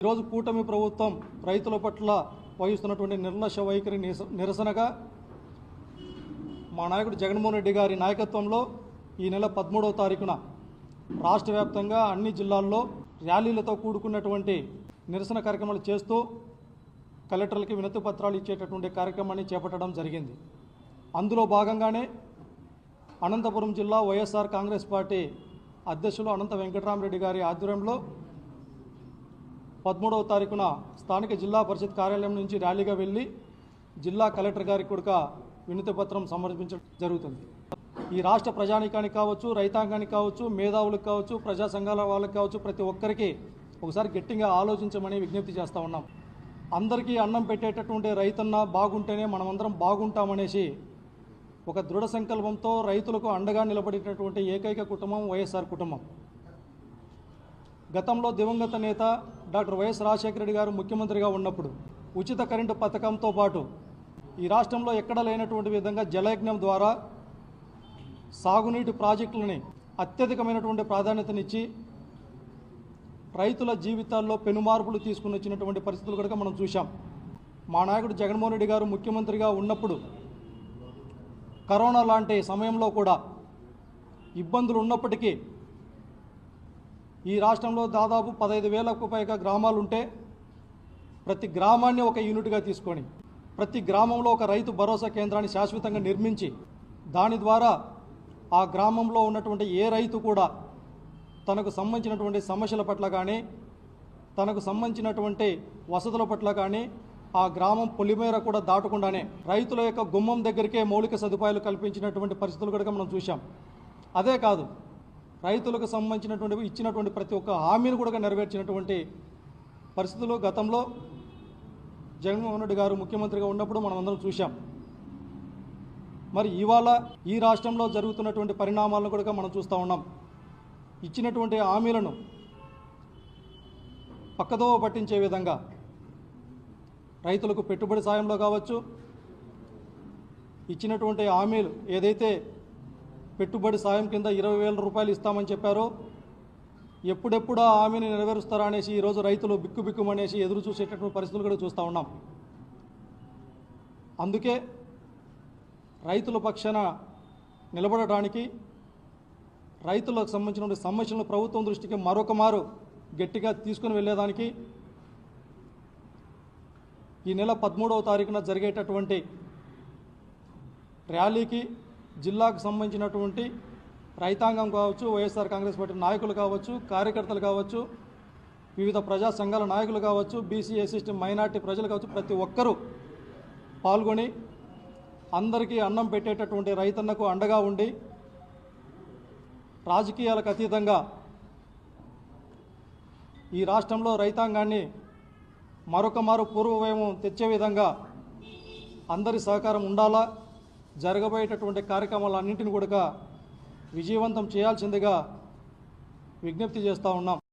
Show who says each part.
Speaker 1: ఈరోజు కూటమి ప్రభుత్వం రైతుల పట్ల వహిస్తున్నటువంటి నిర్లక్ష్య వైఖరి నిరసనగా మా నాయకుడు జగన్మోహన్ రెడ్డి గారి నాయకత్వంలో ఈ నెల పదమూడవ తారీఖున రాష్ట్ర వ్యాప్తంగా అన్ని జిల్లాల్లో ర్యాలీలతో కూడుకున్నటువంటి నిరసన కార్యక్రమాలు చేస్తూ కలెక్టర్లకి వినతి పత్రాలు ఇచ్చేటటువంటి కార్యక్రమాన్ని చేపట్టడం జరిగింది. అందులో భాగంగానే అనంతపురం జిల్లా వైఎస్ఆర్ కాంగ్రెస్ పార్టీ అధ్యక్షులు అనంత వెంకటరామరెడ్డి గారి ఆధ్వర్యంలో పదమూడవ తారీఖున స్థానిక జిల్లా పరిషత్ కార్యాలయం నుంచి ర్యాలీగా వెళ్ళి జిల్లా కలెక్టర్ గారికి కొడుక వినతిపత్రం సమర్పించడం జరుగుతుంది. ఈ రాష్ట్ర ప్రజానీకానికి కావచ్చు రైతాంగానికి కావచ్చు మేధావులకు కావచ్చు ప్రజా సంఘాల వాళ్ళకి కావచ్చు ప్రతి ఒక్కరికి ఒకసారి గట్టిగా ఆలోచించమని విజ్ఞప్తి చేస్తూ ఉన్నాం. అందరికీ అన్నం పెట్టేటటువంటి రైతన్న బాగుంటేనే మనమందరం బాగుంటామనేసి ఒక దృఢ సంకల్పంతో రైతులకు అండగా నిలబడినటువంటి ఏకైక కుటుంబం వైఎస్ఆర్ కుటుంబం. గతంలో దివంగత నేత డాక్టర్ వైఎస్ రాజశేఖర రెడ్డి గారు ముఖ్యమంత్రిగా ఉన్నప్పుడు ఉచిత కరెంటు పథకంతో పాటు ఈ రాష్ట్రంలో ఎక్కడ లేనటువంటి విధంగా జలయజ్ఞం ద్వారా సాగునీటి ప్రాజెక్టులని అత్యధికమైనటువంటి ప్రాధాన్యతనిచ్చి రైతుల జీవితాల్లో పెనుమార్పులు తీసుకుని వచ్చినటువంటి పరిస్థితులు కనుక మనం చూశాం. మా నాయకుడు జగన్మోహన్ రెడ్డి గారు ముఖ్యమంత్రిగా ఉన్నప్పుడు కరోనా లాంటి సమయంలో కూడా ఇబ్బందులు ఉన్నప్పటికీ ఈ రాష్ట్రంలో దాదాపు పదహైదు వేలకు పైగా గ్రామాలు ఉంటే ప్రతి గ్రామాన్ని ఒక యూనిట్గా తీసుకొని ప్రతి గ్రామంలో ఒక రైతు భరోసా కేంద్రాన్ని శాశ్వతంగా నిర్మించి దాని ద్వారా ఆ గ్రామంలో ఉన్నటువంటి ఏ రైతు కూడా తనకు సంబంధించినటువంటి సమస్యల పట్ల కానీ తనకు సంబంధించినటువంటి వసతుల పట్ల కానీ ఆ గ్రామం పొలిమేర కూడా దాటకుండానే రైతుల యొక్క గుమ్మం దగ్గరికే మౌలిక సదుపాయాలు కల్పించినటువంటి పరిస్థితులు కూడా మనం చూశాం. అదే కాదు రైతులకు సంబంధించినటువంటి ఇచ్చినటువంటి ప్రతి ఒక్క హామీని కూడా నెరవేర్చినటువంటి పరిస్థితులు గతంలో జగన్మోహన్ రెడ్డి గారు ముఖ్యమంత్రిగా ఉన్నప్పుడు మనం అందరం చూశాం. మరి ఇవాళ ఈ రాష్ట్రంలో జరుగుతున్నటువంటి పరిణామాలను కూడా మనం చూస్తూ ఉన్నాం. ఇచ్చినటువంటి హామీలను పక్కదోవ పట్టించే విధంగా రైతులకు పెట్టుబడి సాయంలో కావచ్చు ఇచ్చినటువంటి హామీలు ఏదైతే పెట్టుబడి సాయం కింద ఇరవై వేల రూపాయలు ఇస్తామని చెప్పారు. ఎప్పుడెప్పుడు ఆ హామీని నెరవేరుస్తారా అనేసి ఈరోజు రైతులు బిక్కుబిక్కుమనేసి ఎదురు చూసేటటువంటి పరిస్థితులు కూడా చూస్తూ ఉన్నాం. అందుకే రైతుల పక్షాన నిలబడటానికి రైతులకు సంబంధించిన సమస్యలను ప్రభుత్వం దృష్టికి మరొక మారు గట్టిగా తీసుకుని వెళ్ళేదానికి ఈ నెల పదమూడవ తారీఖున జరిగేటటువంటి ర్యాలీకి జిల్లాకు సంబంధించినటువంటి రైతాంగం కావచ్చు వైఎస్ఆర్ కాంగ్రెస్ పార్టీ నాయకులు కావచ్చు కార్యకర్తలు కావచ్చు వివిధ ప్రజా సంఘాల నాయకులు కావచ్చు బీసీ ఎస్సీ మైనార్టీ ప్రజలు కావచ్చు ప్రతి ఒక్కరూ పాల్గొని అందరికీ అన్నం పెట్టేటటువంటి రైతన్నకు అండగా ఉండి రాజకీయాలకు అతీతంగా ఈ రాష్ట్రంలో రైతాంగాన్ని మరొక మారు పూర్వవైవం తెచ్చే విధంగా అందరి సహకారం ఉండాలా? జరగబోయేటటువంటి కార్యక్రమాలన్నింటిని కూడా విజయవంతం చేయాల్సిందిగా విజ్ఞప్తి చేస్తూ ఉన్నాం.